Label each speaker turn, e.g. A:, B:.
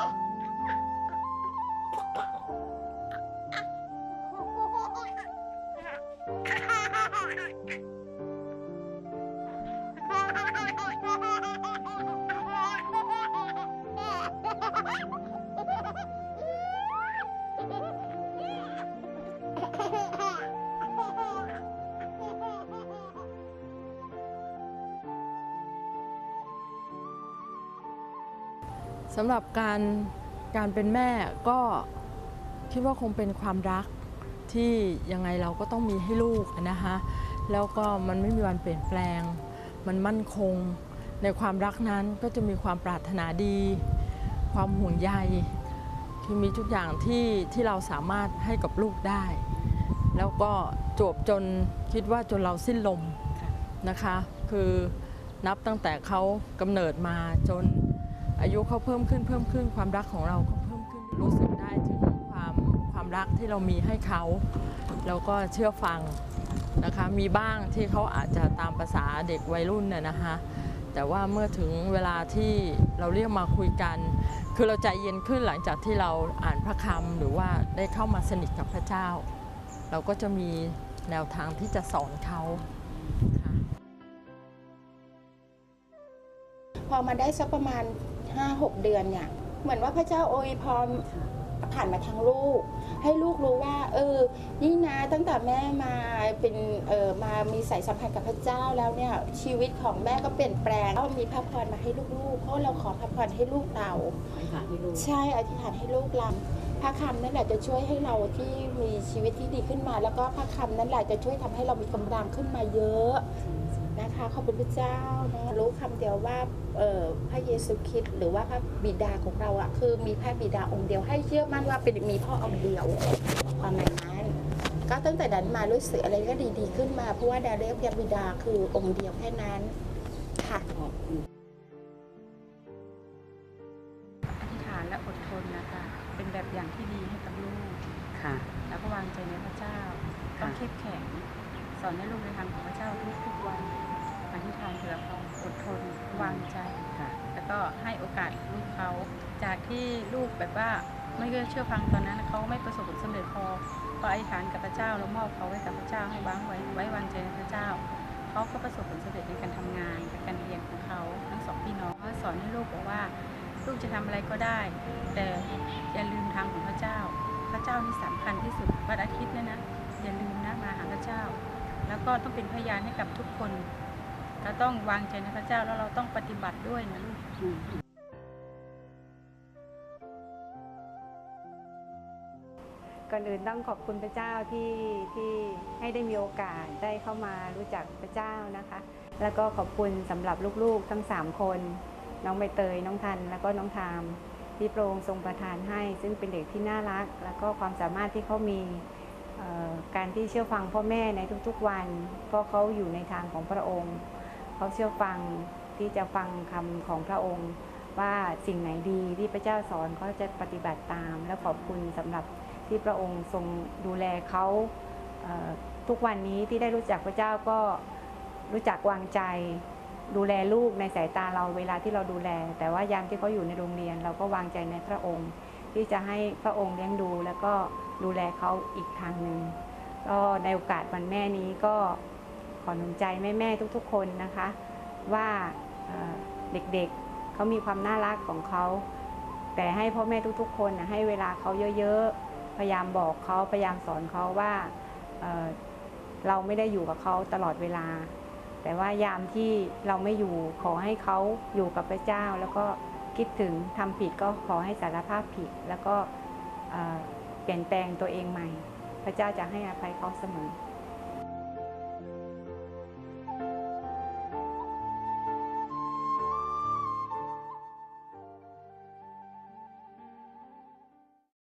A: Oh. สำหรับการการเป็นแม่ก็คิดว่าคงเป็นความรักที่ยังไงเราก็ต้องมีให้ลูกนะคะแล้วก็มันไม่มีวันเปลี่ยนแปลง มันมั่นคง ในความรักนั้นก็จะมีความปรารถนาดี ความห่วงใยคือมีทุกอย่างที่ที่เราสามารถให้กับลูกได้ แล้วก็จบจนคิดว่าจนเราสิ้นลมนะคะ คือนับตั้งแต่เขากำเนิดมาจน อายุเขาเพิ่มขึ้นเพิ่มขึ้นความรักของเราก็เพิ่มขึ้นรู้สึกได้ถึงความความรักที่เรามีให้เขาแล้วก็เชื่อฟังนะคะมีบ้างที่เขาอาจจะตามภาษาเด็กวัยรุ่นน่ะนะคะแต่ว่าเมื่อถึงเวลาที่เราเรียกมาคุยกัน คือเราใจเย็นขึ้นหลังจากที่เราอ่านพระคำหรือว่าได้เข้ามาสนิทกับพระเจ้า เราก็จะมีแนวทางที่จะสอนเขา
B: พอมาได้สักประมาณ 5-6 เดือนเนี่ย เหมือนว่าพระเจ้าโอยพรผ่านมาทางลูก ให้ลูกรู้ว่า เออ นี่นะตั้งแต่แม่มาเป็นเออมามีสายสัมพันธ์กับพระเจ้าแล้วเนี่ย ชีวิตของแม่ก็เปลี่ยนแปลงก็มีพระพรมาให้ลูกๆเพราะเราขอพระพรให้ลูกเรา
C: อธิษฐานให้ลูก
B: ใช่อธิษฐานให้ลูกเราพระคำนั่นแหละจะช่วยให้เราที่มีชีวิตที่ดีขึ้นมา แล้วก็พระคำนั่นแหละจะช่วยทำให้เรามีกำลังขึ้นมาเยอะ นะคะขอบคุณพระเจ้านะรู้คำเดียวว่าเอ่อพระเยซูคริสต์หรือว่าพระบิดาของเราอะคือมีพระบิดาองค์เดียวให้เชื่อมั่นว่าเป็นมีพ่อองค์เดียวประมาณนั้นก็ตั้งแต่นั้นมารู้สึกอะไรก็ดีๆขึ้นมาเพราะว่าดาเรียกพระบิดาคือองค์เดียวแค่นั้นค่ะ
C: ขอบคุณ
D: อธิษฐานและอดทนนะคะเป็นแบบอย่างที่ดีให้กับลูก
C: ค่ะ
D: แล้วก็วางใจในพระเจ้าต้องเข้มแข็ง สอนให้ลูกในทางของพระเจ้าทุกทุกๆวันอธิษฐานเผื่อเขาอดทนวางใจ
C: ค่ะ
D: แล้วก็ให้โอกาสลูกเขาจากที่ลูกแบบว่าไม่เชื่อฟังตอนนั้นเขาไม่ประสบผลสำเร็จพอพออธิษฐานกับพระเจ้าแล้วมอบเขาไว้กับพระเจ้าให้วางไว้ไว้วางใจในพระเจ้าเขาก็ประสบผลสำเร็จในการทำงานกับการเรียนของเขาทั้งสองพี่น้องเขาสอนให้ลูกบอกว่า ลูกจะทำอะไรก็ได้ แต่อย่าลืมทางของพระเจ้า พระเจ้านี่สำคัญที่สุดวันอาทิตย์เนี่ยนะอย่าลืมนะมาหาพระเจ้า แล้วก็ต้องเป็นพยานให้กับทุกคน เราต้องวางใจในพระเจ้าแล้วเราต้องปฏิบัติด้วยนะลูก
E: ก่อนอื่นต้องขอบคุณพระเจ้าที่ที่ให้ได้มีโอกาสได้เข้ามารู้จักพระเจ้านะคะ แล้วก็ขอบคุณสำหรับลูกๆทั้ง 3 คน น้องใบเตย น้องทัน แล้วก็น้องทามที่พรงทรงประทานให้ ซึ่งเป็นเด็กที่น่ารัก แล้วก็ความสามารถที่เขามี การที่เชื่อฟังพ่อแม่ในทุกๆวัน เพราะเขาอยู่ในทางของพระองค์ เขาเชื่อฟังที่จะฟังคำของพระองค์ ว่าสิ่งไหนดีที่พระเจ้าสอนเขาจะปฏิบัติตาม และขอบคุณสำหรับที่พระองค์ทรงดูแลเขาเทุกวันนี้ที่ได้รู้จักพระเจ้าก็รู้จักวางใจ ดูแลลูกในสายตาเราเวลาที่เราดูแล แต่ว่ายามที่เขาอยู่ในโรงเรียน เราก็วางใจในพระองค์ ที่จะให้พระองค์เลี้ยงดู แล้วก็ดูแลเขาอีกทางหนึ่งก็ในโอกาสวันแม่นี้ก็ขอหนุนใจแม่ๆทุกๆ คนนะคะ ว่าเด็กๆเขามีความน่ารักของเขา แต่ให้พ่อแม่ทุกๆ คนนะให้เวลาเขาเยอะๆ พยายามบอกเขาพยายามสอนเขาว่าเเราไม่ได้อยู่กับเขาตลอดเวลา แต่ว่ายามที่เราไม่อยู่ขอให้เขาอยู่กับพระเจ้าแล้วก็ คิดถึงทำผิดก็ขอให้สารภาพผิด แล้วก็เอ่อเปลี่ยนแปลงตัวเองใหม่ พระเจ้าจะให้อภัยเขาเสมอ